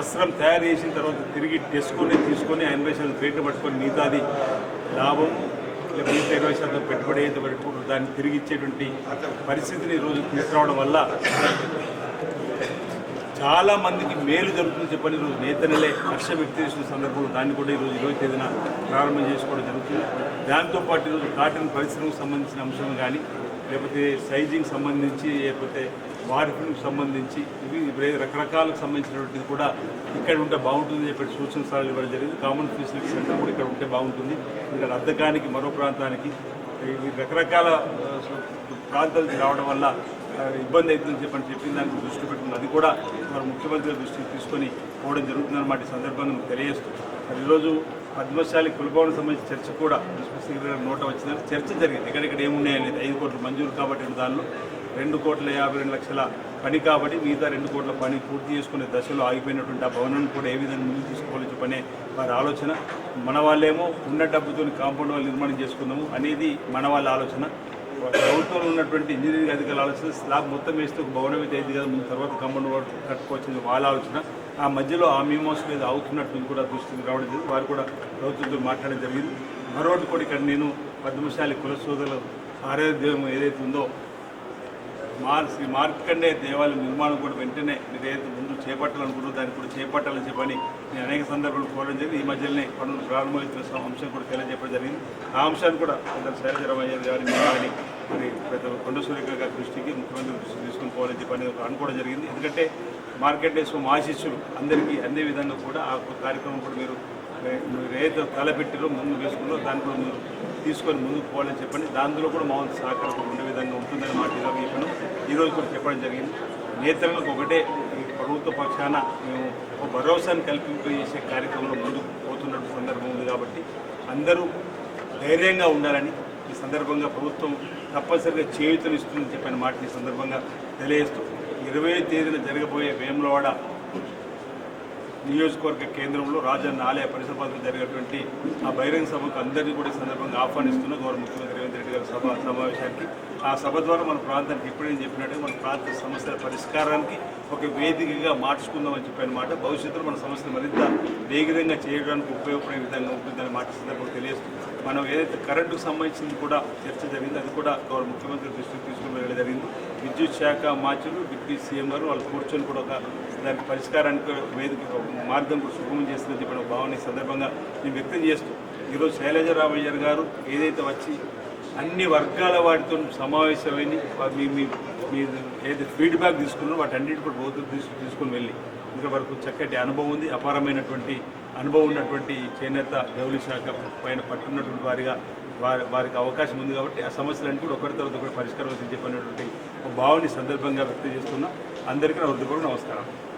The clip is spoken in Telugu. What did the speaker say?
వస్త్రం తయారు చేసిన తర్వాత తిరిగి టెస్ట్కొని తీసుకొని ఎనభై శాతం రేట్లు పట్టుకొని మిగతాది లాభం లేకపోతే మిగతా ఇరవై శాతం పెట్టుబడి అయితే పెట్టుకుంటారు దాన్ని తిరిగి ఇచ్చేటువంటి పరిస్థితిని ఈరోజు తీసుకురావడం వల్ల చాలా మందికి మేలు జరుగుతుంది చెప్పని ఈరోజు నేతనలే హర్ష వ్యక్తి చేసిన సందర్భంలో దాన్ని కూడా ఈరోజు ఇరవై తేదీన ప్రారంభం చేసుకోవడం జరుగుతుంది. దాంతోపాటు ఈరోజు కాటన్ పరిశ్రమకు సంబంధించిన అంశం కానీ లేకపోతే సైజింగ్ సంబంధించి లేకపోతే వారికి సంబంధించి ఇవి రకరకాలకు సంబంధించినటువంటిది కూడా ఇక్కడ ఉంటే బాగుంటుంది చెప్పి సూచన సలహాలు ఇవ్వడం జరిగింది. కామన్ ఫెసిలిటీ సెంటర్ కూడా ఇక్కడ ఉంటే బాగుంటుంది. ఇక్కడ అద్దకానికి మరో ప్రాంతానికి రకరకాల ఆ, రావడం వల్ల ఇబ్బంది అవుతుందని చెప్పని చెప్పిన దానికి దృష్టి పెట్టుకుని అది కూడా మరి ముఖ్యమంత్రి దృష్టికి తీసుకొని పోవడం జరుగుతుందన్నమాట ఈ సందర్భంగా తెలియజేస్తూ. మరి ఈరోజు పద్మశాలి కులభవన్ సంబంధించిన చర్చ కూడా స్పెసిఫిక్ నోట వచ్చిందని చర్చ జరిగింది. ఎక్కడెక్కడ ఏమున్నాయనేది ఐదు కోట్లు మంజూరు కాబట్టి దానిలో రెండు కోట్ల యాభై రెండు లక్షల పని కాబట్టి మిగతా రెండు కోట్ల పని పూర్తి చేసుకునే దశలో ఆగిపోయినటువంటి ఆ భవనాన్ని కూడా ఏ విధంగా ముందుకు తీసుకోవాలని చెప్పనే వారి ఆలోచన. మన వాళ్ళేమో ఉన్న డబ్బుతో కాంపౌండ్ వాళ్ళు నిర్మాణం చేసుకుందాము అనేది మన వాళ్ళ ఆలోచన. ప్రభుత్వంలో ఉన్నటువంటి ఇంజనీరింగ్ అధికారుల ఆలోచన స్లాబ్ మొత్తం వేస్తే ఒక భవనం అయితే అయింది కదా ముందు తర్వాత కాంపౌండ్ కట్టుకోవచ్చింది వాళ్ళ ఆలోచన. ఆ మధ్యలో ఆ మీమోస్ మీద అవుతున్నట్టు కూడా దృష్టికి రావడం జరిగింది. వారు కూడా ప్రభుత్వంతో మాట్లాడడం జరిగింది. మరొకటి కూడా ఇక్కడ నేను పద్మశాలి కుల సోదరులు ఆరోగ్యం ఏదైతే ఉందో మార్ శ్రీ మార్కండే దేవాలయం నిర్మాణం కూడా వెంటనే మీరు ఏదైతే ముందు చేపట్టాలనుకుంటున్నారో దాన్ని కూడా చేపట్టాలని చెప్పని నేను అనేక సందర్భాలు కోరడం జరిగింది. ఈ మధ్యలోనే పనులు ప్రారంభమవుతున్న అంశం కూడా తెలియజెప్పడం జరిగింది. ఆ అంశాన్ని కూడా పెద్ద శైలజరామయ్య గారి కొండ సూర్య గారి దృష్టికి ముఖ్యమంత్రి దృష్టికి తీసుకుని పోవాలని చెప్పి అనేది అనుకోవడం జరిగింది. ఎందుకంటే మార్కెట్ డేస్ మా అందరికీ అందే విధంగా కూడా ఆ కార్యక్రమం కూడా మీరు మీరు ఏదైతే తలపెట్టిరో ముందు వేసుకున్నారో దాన్ని కూడా మీరు తీసుకొని ముందుకు పోవాలని చెప్పండి. దాంట్లో కూడా మా సహకారం ఉండే విధంగా ఉంటుందని మా ఈరోజు చెప్పాను ఈరోజు కూడా చెప్పడం జరిగింది. నేతలకు ఒకటే ప్రభుత్వ పక్షాన మేము ఒక భరోసాను కల్పింపజేసే కార్యక్రమంలో ముందుకు పోతున్నట్టు సందర్భం ఉంది కాబట్టి అందరూ ధైర్యంగా ఉండాలని ఈ సందర్భంగా ప్రభుత్వం తప్పనిసరిగా చేయూతనిస్తుందని చెప్పిన మాట ఈ సందర్భంగా తెలియజేస్తూ ఇరవై తేదీన జరగబోయే వేములవాడ నియోజకవర్గ కేంద్రంలో రాజన్న ఆలయ పరిసర జరిగినటువంటి ఆ బహిరంగ సభకు అందరినీ కూడా ఈ సందర్భంగా ఆహ్వానిస్తున్న గౌరవ ముఖ్యమంత్రి రేవంత్ రెడ్డి గారి సభ సమావేశానికి. ఆ సభ ద్వారా మన ప్రాంతానికి ఇప్పుడే చెప్పినట్టు మన ప్రాంత సమస్యల పరిష్కారానికి ఒక వేదికగా మార్చుకుందామని చెప్పిన మాట. భవిష్యత్తులో మన సమస్యలు మరింత వేగంగా చేయడానికి ఉపయోగపడే విధంగా ఉంటుందని మాట సందర్భంగా తెలియజేస్తుంది మనం ఏదైతే కరెంటుకు సంబంధించింది కూడా చర్చ జరిగింది అది కూడా గౌరవ ముఖ్యమంత్రి దృష్టికి తీసుకుని వెళ్ళడం జరిగింది. విద్యుత్ శాఖ మార్చులు డిప్యూటీ సీఎం గారు వాళ్ళు కూర్చొని కూడా ఒక దానికి పరిష్కారానికి వేదిక ఒక మార్గం సుగమం చేస్తుందని చెప్పిన భావన ఈ సందర్భంగా నేను వ్యక్తం చేస్తూ ఈరోజు శైలజరామయ్య గారు ఏదైతే వచ్చి అన్ని వర్గాల వాటితో సమావేశమైంది మీ మీ మీ ఏదైతే ఫీడ్బ్యాక్ తీసుకున్నారో వాటి అన్నింటి కూడా భౌతిక తీసుకు తీసుకుని వెళ్ళి ఇంతవరకు వరకు చక్కటి అనుభవం ఉంది. అపారమైనటువంటి అనుభవం ఉన్నటువంటి చేనేత జౌలి శాఖ పైన పట్టున్నటువంటి వారిగా వారి వారికి అవకాశం ఉంది కాబట్టి ఆ సమస్యలన్నీ కూడా ఒకరి తర్వాత ఒకటి పరిష్కారం చెప్పినటువంటి ఒక సందర్భంగా వ్యక్తం చేస్తున్నా. అందరికీ నా హృదయపూర్వక నమస్కారం.